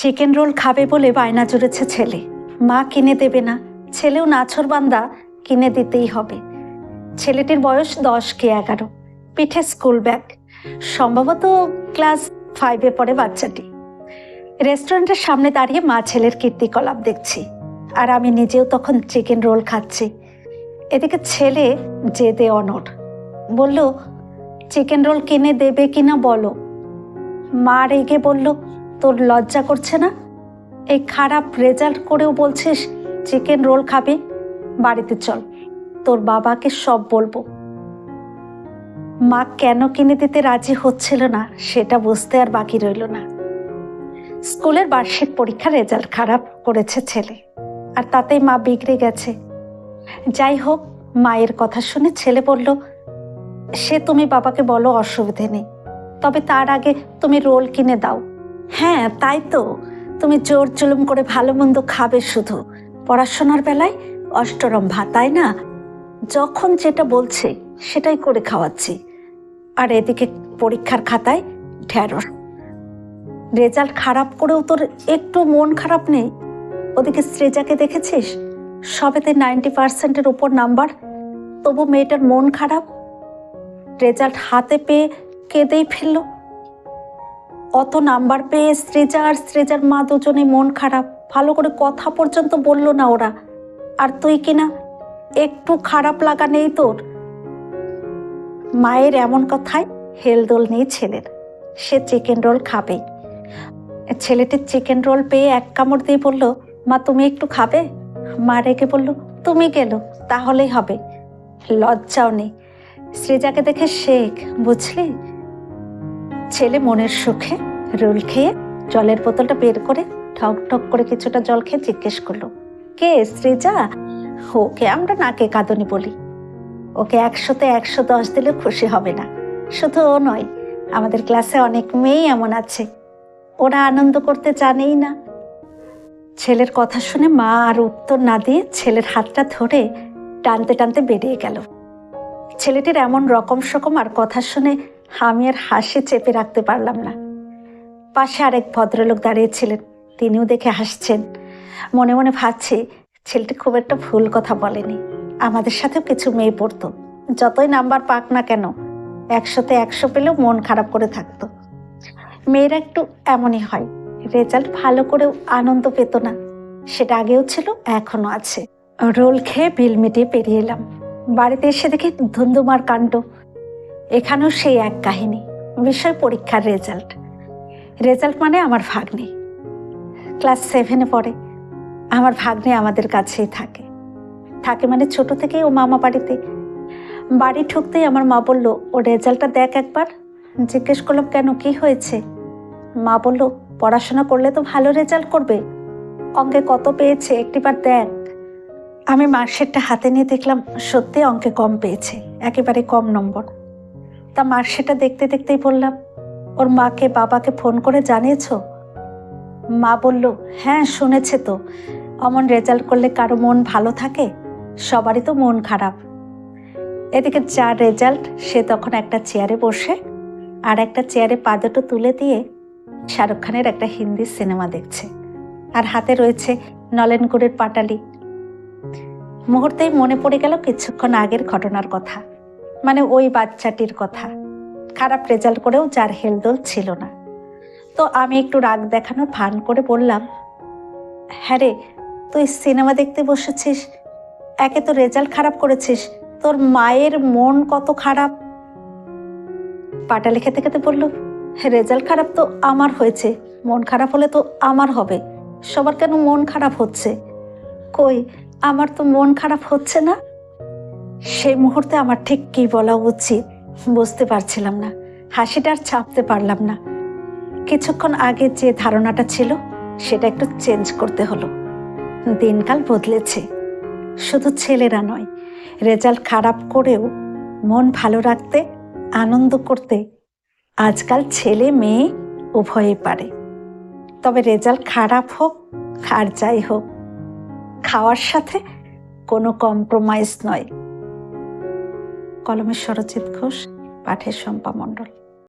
Chicken roll খাবে বলে বায়না জুড়েছে ছেলে। মা কিনে দেবে না, ছেলেও নাছর বান্দা কিনে দিতেই হবে। ছেলেটির বয়স দশ কি এগারো, পিঠে স্কুল ব্যাগ। সম্ভবত ক্লাস ফাইভে পড়ে বাচ্চাটি। রেস্টুরেন্টের সামনে দাঁড়িয়ে মা ছেলের কীর্তিকলাপ দেখছি, আর আমি নিজেও তখন চিকেন রোল খাচ্ছি। এদিকে ছেলে জেদে অনর বলল, চিকেন রোল কিনে দেবে কিনা বলো? মা রেগে বলল তোর লজ্জা করছে না? এই খারাপ রেজাল্ট করেও বলছিস চিকেন রোল খাবি? বাড়িতে চল, তোর বাবাকে সব বলব। মা কেন কিনে দিতে রাজি হচ্ছিল না, সেটা বুঝতে আর বাকি রইল না। স্কুলের বার্ষিক পরীক্ষার রেজাল্ট খারাপ করেছে ছেলে, আর তাতেই মা বিগড়ে গেছে। যাই হোক, মায়ের কথা শুনে ছেলে বলল, সে তুমি বাবাকে বলো, অসুবিধে নেই। তবে তার আগে তুমি রোল কিনে দাও। হ্যাঁ তাই তো। তুমি জোর জুলুম করে ভালো মন্দ খাবে শুধু। পড়াশোনার বেলায় অষ্টরম্ভা তাই না? যখন যেটা বলছে, সেটাই করে খাওয়াচ্ছি। আর এদিকে পরীক্ষার খাতায় ঢ্যাঁড়স রেজাল্ট খারাপ করেও তোর একটু মন খারাপ নেই? ওদিকে শ্রেজাকে দেখেছিস? সবেতে নাইনটি পার্সেন্টের উপর নাম্বার। তবু মেয়েটার মন খারাপ। রেজাল্ট হাতে পেয়ে কেঁদেই ফেলল। অত নাম্বার পেয়ে শ্রেজা আর শ্রেজার মা দুজনে মন খারাপ। ভালো করে কথা পর্যন্ত বলল না ওরা। আর তুই কিনা একটু খারাপ লাগা নেই তোর? মায়ের এমন কথায় হেলদোল নেই ছেলের। সে চিকেন রোল খাবে ছেলেটি চিকেন রোল পেয়ে এক কামড় দিয়ে বলল, মা, তুমি একটু খাবে? মা রেগে বলল, তুমি গেলো, তাহলেই হবে। লজ্জাও নেই। শ্রীজাকে দেখে শেখ, বুঝলি? ছেলে মনের সুখে রোল খেয়ে জলের বোতলটা বের করে ঠক ঠক করে কিছুটা জল খেয়ে জিজ্ঞেস করল, কে শ্রীজা ওকে আমরা নাকে কাঁদনি বলি। ওকে একশোতে একশো দশ দিলে খুশি হবে না। শুধু ও নয়, আমাদের ক্লাসে অনেক মেয়েই এমন আছে। ওরা আনন্দ করতে জানেই না। ছেলের কথা শুনে মা আর উত্তর না দিয়ে ছেলের হাতটা ধরে টানতে টানতে বেরিয়ে গেল। ছেলেটির এমন রকম সকম আর কথা শুনে আমি আর হাসি চেপে রাখতে পারলাম না। পাশে আরেক ভদ্রলোক দাঁড়িয়েছিলেন। তিনিও দেখে হাসছেন। মনে মনে ভাবছি, ছেলেটি খুব একটা ভুল কথা বলেনি। আমাদের সাথেও কিছু মেয়ে পড়তো। যতই নাম্বার পাক না কেন একশোতে একশো পেলেও মন খারাপ করে থাকতো। মেয়েরা একটু এমনই হয়। রেজাল্ট ভালো করেও আনন্দ পেত না। সেটা আগেও ছিল এখনও আছে। রোল খেয়ে বিল মিটিয়ে পেরিয়ে এলাম। বাড়িতে এসে দেখি ধুন্দুমার কাণ্ড। এখানেও সেই এক কাহিনী বিষয় পরীক্ষার রেজাল্ট রেজাল্ট মানে আমার ভাগ্নি। ক্লাস সেভেনে পড়ে, আমার ভাগ্নে আমাদের কাছেই থাকে। থাকে মানে ছোট থেকেই ও মামা বাড়িতে। বাড়ি ঠুকতেই আমার মা বলল, ও রেজাল্টটা দেখ একবার। জিজ্ঞেস করলাম, কেন, কি হয়েছে? মা বলল, পড়াশোনা করলে তো ভালো রেজাল্ট করবে। অঙ্কে কত পেয়েছে একটিবার দেখ। আমি মার্কশিটটা হাতে নিয়ে দেখলাম, সত্যি অঙ্কে কম পেয়েছে, একেবারে কম নম্বর। তা মার সেটা দেখতে দেখতেই বললাম, ওর মাকে, বাবাকে ফোন করে জানিয়েছ? মা বলল হ্যাঁ শুনেছে তো। অমন রেজাল্ট করলে কারও মন ভালো থাকে, সবারই তো মন খারাপ। এদিকে যার রেজাল্ট, সে তখন একটা চেয়ারে বসে, আর একটা চেয়ারে পা দুটো তুলে দিয়ে শাহরুখ খানের একটা হিন্দি সিনেমা দেখছে। আর হাতে রয়েছে নলেনগুড়ের পাটালি। মুহূর্তেই মনে পড়ে গেল কিছুক্ষণ আগের ঘটনার কথা। মানে ওই বাচ্চাটির কথা। খারাপ রেজাল্ট করেও যার হেলদোল ছিল না। তো আমি একটু রাগ দেখানো ভান করে বললাম হ্যাঁ রে, তুই সিনেমা দেখতে বসেছিস, একে তো রেজাল্ট খারাপ করেছিস, তোর মায়ের মন কত খারাপ? পাটালি খেতে খেতে বলল রেজাল্ট খারাপ তো আমার হয়েছে, মন খারাপ হলে তো আমার হবে, সবার কেন মন খারাপ হচ্ছে? কই, আমার তো মন খারাপ হচ্ছে না? সেই মুহূর্তে আমার ঠিক কি বলা উচিত বুঝতে পারছিলাম না। হাসিটা আর ছাপতে পারলাম না। কিছুক্ষণ আগে যে ধারণাটা ছিল, সেটা একটু চেঞ্জ করতে হলো। দিনকাল বদলেছে। শুধু ছেলেরা নয় রেজাল্ট খারাপ করেও মন ভালো রাখতে, আনন্দ করতে আজকাল ছেলে মেয়ে উভয়ে পারে। তবে রেজাল্ট খারাপ হোক আর যাই হোক, খাওয়ার সাথে কোনো কম্প্রোমাইজ নয়। কলমের সরজিৎ ঘোষ পাঠের শম্পা মণ্ডল